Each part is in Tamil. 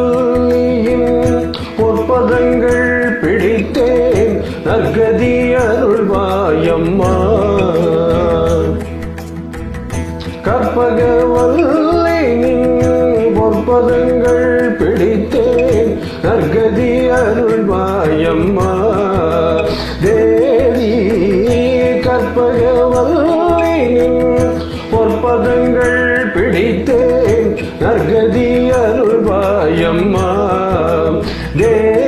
கற்பகவல்லியின் பொற்பதங்கள் பிடித்தேன். நற்கதி அருள்வாயம்மா கற்பக நற்கதி அருள்வாயம்மா. தேவி கற்பக பொற்பதங்கள் பிடித்தேன். நற்கதி அருள்வாயம்மா. தேவி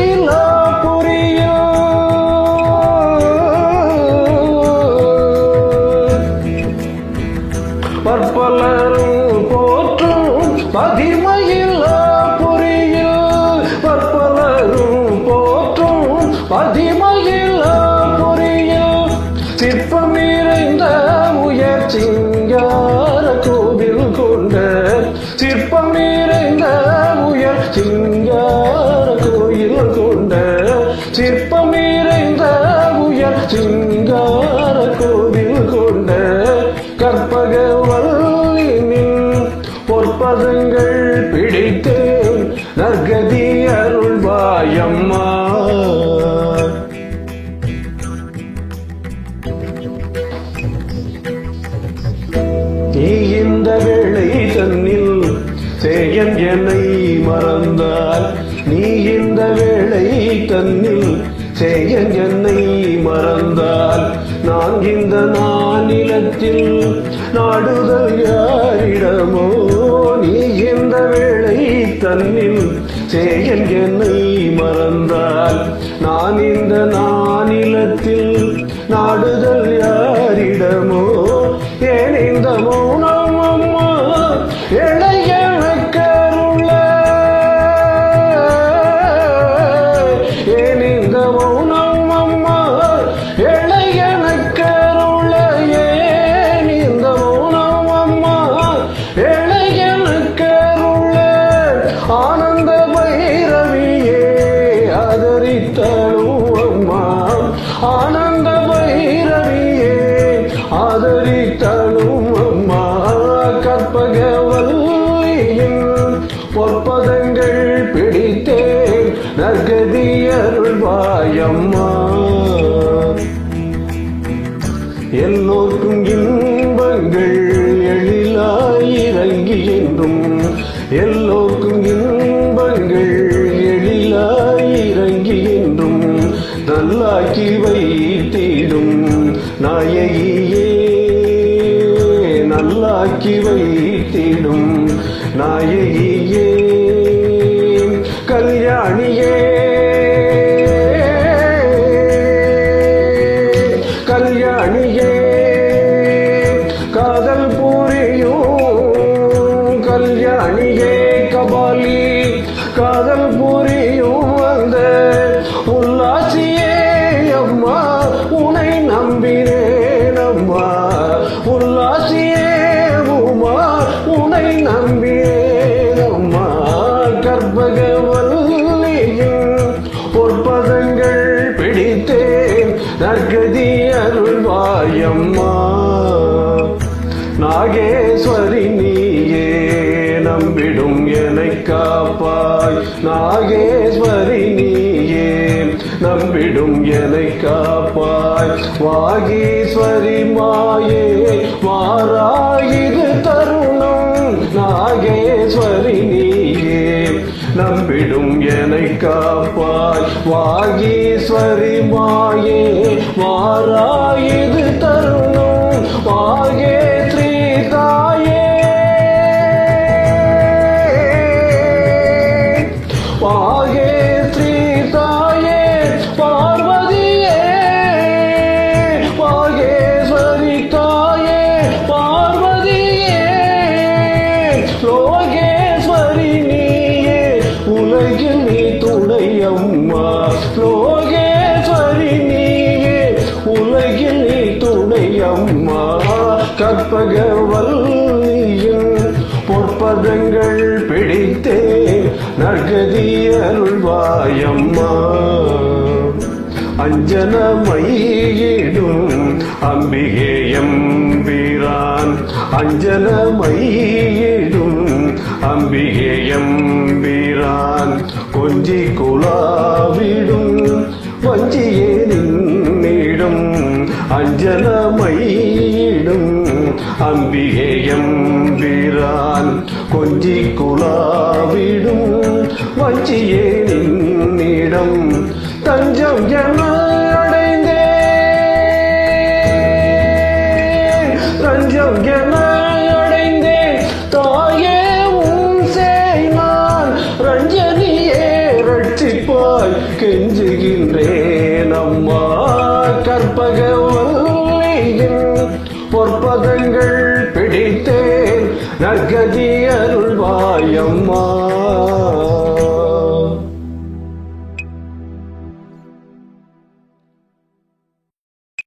love. கற்பகவல்லினின் பொற்பதங்கள் பிடித்தேன். நற்கதி அருள்வாயம்மா. நீ இந்த வேளை தன்னில் சேயன் என்னை மறந்தால் நீ இந்த வேளை தன்னில் சேயன் என்னை மறந்தால் நான் இந்த நானிலத்தில் நாடுதல் யாரிடமோ நீ இந்த வேளை தன்னில் சேயன் என்னை மறந்தால் நான் இந்த நானிலத்தில் நாடுதல் யாரிடமோ நல்லாக்கி வைத்திடும் நாயகியே நல்லாக்கி வைத்திடும். நாயகியே கல்யாணியே கல்யாணியே காதல் புரியும் கல்யாணியே கபாலி காதல் உனை நம்பினேன் அம்மா கற்பகவல்லியின் பொற்பதங்கள் பிடித்தேன். நற்கதி அருள்வாயம்மா நாகேஸ்வரி நீயே நம்பிடும் என்னை காப்பாய். நாகேஸ்வரி நீயே நம்பிடும் என்னை காப்பாய். வாகீஸ்வரி மாயே மாறாயிரு வாகேஸ்வரி நீயே நம்பிடும் என்னை காப்பாய். வாகீஸ்வரி மாயே மாறாயிது தருணம். வாகே லோகேஸ்வரி நீயே உலகில் நீ துணையம்மா. லோகேஸ்வரி நீயே உலகில் நீ துணையம்மா. கற்பகவல்லியின் பொற்பதங்கள் பிடித்தே நற்கதியருள்வாயம்மா. அஞ்சனமையிடும் அம்பிகேயம் வீரான் அஞ்சனமையிடும் அம்பிகேயம் வீரான் கொஞ்சி குலாவிடும் வஞ்சியே நின்னிடும். அஞ்சனமையிடும் அம்பிகேயம் வீரான் கொஞ்சி குலாவிடும் வஞ்சியே நின்னிடம். தஞ்சம் என பாதங்கள் பிடித்தேன் நற்கதி அருள்வாயம்மா.